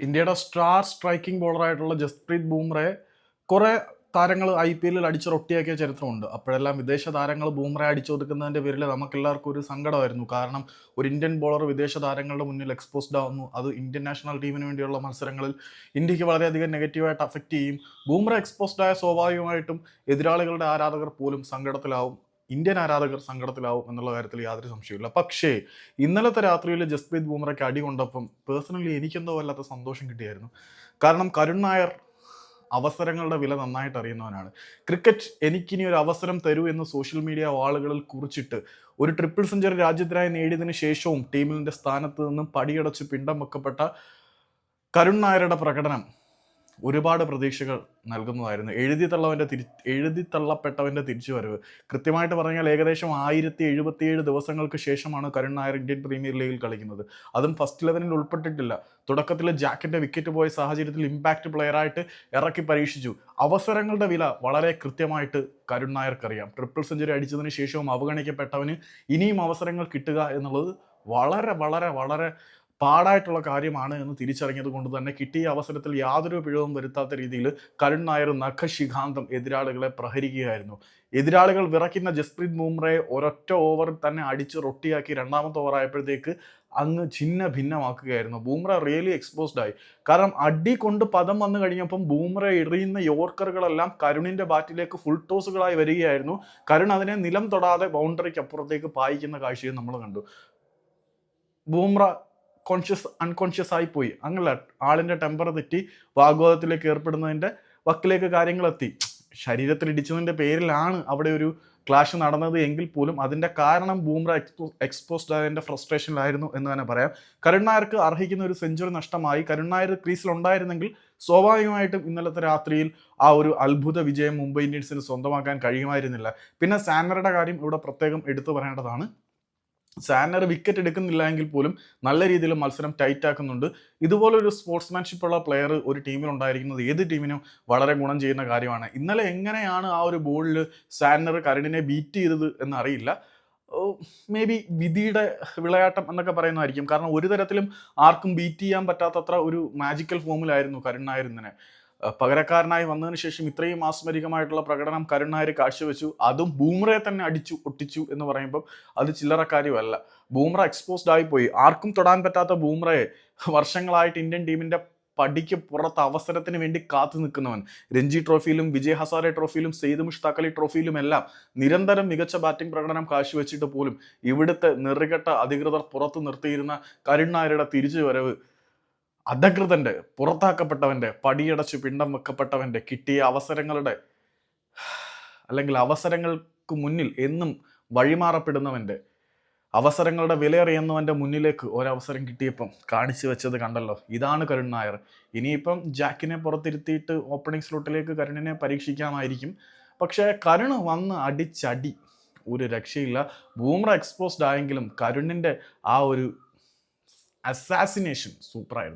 ഇന്ത്യയുടെ star striking ബോളറായിട്ടുള്ള ജസ്പ്രീത് ബൂംറയെ കുറേ താരങ്ങൾ ഐ പി എല്ലിൽ അടിച്ചൊട്ടിയാക്കിയ ചരിത്രമുണ്ട്. അപ്പോഴെല്ലാം വിദേശ താരങ്ങൾ ബൂംറയെ അടിച്ചൊതുക്കുന്നതിന്റെ പേരിൽ നമുക്കെല്ലാവർക്കും ഒരു സങ്കടമായിരുന്നു. കാരണം ഒരു ഇന്ത്യൻ ബോളർ വിദേശ താരങ്ങളുടെ മുന്നിൽ എക്സ്പോസ്ഡ് ആവുന്നു. അത് ഇന്ത്യൻ നാഷണൽ ടീമിന് വേണ്ടിയുള്ള മത്സരങ്ങളിൽ ഇന്ത്യയ്ക്ക് വളരെയധികം നെഗറ്റീവായിട്ട് അഫക്റ്റ് ചെയ്യും. ബൂംറ എക്സ്പോസ്ഡ് ആയ സ്വാഭാവികമായിട്ടും എതിരാളികളുടെ ആരാധകർ പോലും സങ്കടത്തിലാവും. ഇന്ത്യൻ ആരാധകർ സങ്കടത്തിലാവും എന്നുള്ള കാര്യത്തിൽ യാതൊരു സംശയമില്ല പക്ഷേ ഇന്നലത്തെ രാത്രിയിൽ ജസ്പ്രീത് ബൂമറയ്ക്ക് അടി കൊണ്ടപ്പം പേഴ്സണലി എനിക്കെന്തോ വല്ലാത്ത സന്തോഷം കിട്ടിയായിരുന്നു. കാരണം കരുൺ നായർ അവസരങ്ങളുടെ വില നന്നായിട്ട് അറിയുന്നവനാണ്. ക്രിക്കറ്റ് എനിക്കിനി ഒരു അവസരം തരൂ എന്ന് സോഷ്യൽ മീഡിയ വാളുകളിൽ കുറിച്ചിട്ട് ഒരു ട്രിപ്പിൾ സെഞ്ചുറി രാജ്യത്തിനായി നേടിയതിനു ശേഷവും ടീമിന്റെ സ്ഥാനത്ത് നിന്നും പടിയടച്ച് പിണ്ടം വെക്കപ്പെട്ട കരുൺ നായരുടെ പ്രകടനം ഒരുപാട് പ്രതീക്ഷകൾ നൽകുന്നതായിരുന്നു. എഴുതി തള്ളവന്റെ തിരി എഴുതി തള്ളപ്പെട്ടവന്റെ തിരിച്ചുവരവ്. കൃത്യമായിട്ട് പറഞ്ഞാൽ ഏകദേശം ആയിരത്തി എഴുപത്തിയേഴ് ദിവസങ്ങൾക്ക് ശേഷമാണ് കരുൺ നായർ ഇന്ത്യൻ പ്രീമിയർ ലീഗിൽ കളിക്കുന്നത്. അതും ഫസ്റ്റ് ലെവനിൽ ഉൾപ്പെട്ടിട്ടില്ല. തുടക്കത്തിൽ ജാക്കിന്റെ വിക്കറ്റ് പോയ സാഹചര്യത്തിൽ ഇമ്പാക്റ്റ് പ്ലെയറായിട്ട് ഇറക്കി പരീക്ഷിച്ചു. അവസരങ്ങളുടെ വില വളരെ കൃത്യമായിട്ട് കരുൺ നായർക്കറിയാം. ട്രിപ്പിൾ സെഞ്ചുറി അടിച്ചതിന് ശേഷവും അവഗണിക്കപ്പെട്ടവന് ഇനിയും അവസരങ്ങൾ കിട്ടുക എന്നുള്ളത് വളരെ വളരെ വളരെ പാടായിട്ടുള്ള കാര്യമാണ് എന്ന് തിരിച്ചറിഞ്ഞത് കൊണ്ട് തന്നെ കിട്ടിയ അവസരത്തിൽ യാതൊരു പിഴവും വരുത്താത്ത രീതിയിൽ കരുൺ നായർ നഖശിഖാന്തം എതിരാളികളെ പ്രഹരിക്കുകയായിരുന്നു. എതിരാളികൾ വിറയ്ക്കുന്ന ജസ്പ്രീത് ബുംറയെ ഒരൊറ്റ ഓവറിൽ തന്നെ അടിച്ച് റൊട്ടിയാക്കി രണ്ടാമത്തെ ഓവർ ആയപ്പോഴത്തേക്ക് അങ്ങ് ഛിന്ന ഭിന്നമാക്കുകയായിരുന്നു ബൂംറ റിയലി എക്സ്പോസ്ഡ് ആയി. കാരണം അടി കൊണ്ട് പദം വന്നു കഴിഞ്ഞപ്പം ബൂംറ എറിയുന്ന യോർക്കറുകളെല്ലാം കരുണിന്റെ ബാറ്റിലേക്ക് ഫുൾ ടോസുകളായി വരികയായിരുന്നു. കരുൺ അതിനെ നിലം തൊടാതെ ബൗണ്ടറിക്ക് അപ്പുറത്തേക്ക് പായിക്കുന്ന കാഴ്ചയും നമ്മൾ കണ്ടു. ബൂംറ കോൺഷ്യസ് അൺകോൺഷ്യസ് ആയി പോയി. അങ്ങനെ ആളിന്റെ ടെമ്പർ തെറ്റി വാഗ്വാദത്തിലേക്ക് ഏർപ്പെടുന്നതിന്റെ വക്കിലേക്ക് കാര്യങ്ങളെത്തി. ശരീരത്തിൽ ഇടിച്ചതിന്റെ പേരിലാണ് അവിടെ ഒരു ക്ലാഷ് നടന്നത് എങ്കിൽ പോലും അതിന്റെ കാരണം ബൂംറ എക്സ്പോ എക്സ്പോസ്ഡ് ആയതിന്റെ ഫ്രസ്ട്രേഷനിലായിരുന്നു എന്ന് തന്നെ പറയാം. കരുൺ നായർക്ക് അർഹിക്കുന്ന ഒരു സെഞ്ചുറി നഷ്ടമായി. കരുൺ നായർ ക്രീസിൽ ഉണ്ടായിരുന്നെങ്കിൽ സ്വാഭാവികമായിട്ടും ഇന്നലത്തെ രാത്രിയിൽ ആ ഒരു അത്ഭുത വിജയം മുംബൈ ഇന്ത്യൻസിന് സ്വന്തമാക്കാൻ കഴിയുമായിരുന്നില്ല. പിന്നെ സാനറുടെ കാര്യം ഇവിടെ പ്രത്യേകം എടുത്തു പറയേണ്ടതാണ്. സാനർ വിക്കറ്റ് എടുക്കുന്നില്ല എങ്കിൽ പോലും നല്ല രീതിയിൽ മത്സരം ടൈറ്റ് ആക്കുന്നുണ്ട്. ഇതുപോലൊരു സ്പോർട്സ്മാൻഷിപ്പ് ഉള്ള പ്ലെയർ ഒരു ടീമിൽ ഉണ്ടായിരിക്കുന്നത് ഏത് ടീമിനും വളരെ ഗുണം ചെയ്യുന്ന കാര്യമാണ്. ഇന്നലെ എങ്ങനെയാണ് ആ ഒരു ബോളിൽ സാനർ കരടിനെ ബീറ്റ് ചെയ്തത് എന്നറിയില്ല. മേ ബി വിധിയുടെ വിളയാട്ടം എന്നൊക്കെ പറയുന്നതായിരിക്കും. കാരണം ഒരു തരത്തിലും ആർക്കും ബീറ്റ് ചെയ്യാൻ പറ്റാത്തത്ര ഒരു മാജിക്കൽ ഫോമിലായിരുന്നു ഇന്നലെ. പകരക്കാരനായി വന്നതിന് ശേഷം ഇത്രയും ആസ്മരികമായിട്ടുള്ള പ്രകടനം കരുൺ നായർ കാഴ്ചവെച്ചു. അതും ബൂമറയെ തന്നെ അടിച്ചു ഒട്ടിച്ചു എന്ന് പറയുമ്പോൾ അത് ചില്ലറ കാര്യമല്ല. ബൂമറ എക്സ്പോസ്ഡ് ആയിപ്പോയി. പോയി ആർക്കും തൊടാൻ പറ്റാത്ത ബൂമറയെ വർഷങ്ങളായിട്ട് ഇന്ത്യൻ ടീമിന്റെ പടിക്ക് പുറത്ത് അവസരത്തിന് വേണ്ടി കാത്തു നിൽക്കുന്നവൻ. രഞ്ജി ട്രോഫിയിലും വിജയ് ഹസാരെ ട്രോഫിയിലും സെയ്ദ് മുഷ്താഖ് അലി ട്രോഫിയിലും എല്ലാം നിരന്തരം മികച്ച ബാറ്റിംഗ് പ്രകടനം കാഴ്ചവെച്ചിട്ട് പോലും ഇവിടുത്തെ നെറുകെട്ട അധികൃതർ പുറത്ത് നിർത്തിയിരുന്ന കരുൺ നായരുടെ തിരിച്ചുവരവ് അധകൃതന്റെ പുറത്താക്കപ്പെട്ടവന്റെ പടിയടച്ച് പിണ്ടം വെക്കപ്പെട്ടവന്റെ കിട്ടിയ അവസരങ്ങളുടെ അല്ലെങ്കിൽ അവസരങ്ങൾക്ക് മുന്നിൽ എന്നും വഴിമാറപ്പെടുന്നവന്റെ അവസരങ്ങളുടെ വിലയറിയുന്നവന്റെ മുന്നിലേക്ക് ഒരവസരം കിട്ടിയപ്പം കാണിച്ചു വെച്ചത് കണ്ടല്ലോ. ഇതാണ് കരുൺ നായർ. ഇനിയിപ്പം ജാക്കിനെ പുറത്തിരുത്തിയിട്ട് ഓപ്പണിംഗ് സ്ലോട്ടിലേക്ക് കരുണിനെ പരീക്ഷിക്കാമായിരിക്കും. പക്ഷേ കരുൺ വന്ന് അടിച്ചടി. ഒരു രക്ഷയില്ല. ബൂമറ എക്സ്പോസ്ഡ് ആയെങ്കിലും കരുണിന്റെ ആ ഒരു അസാസിനേഷൻ സൂപ്പറായിരുന്നു.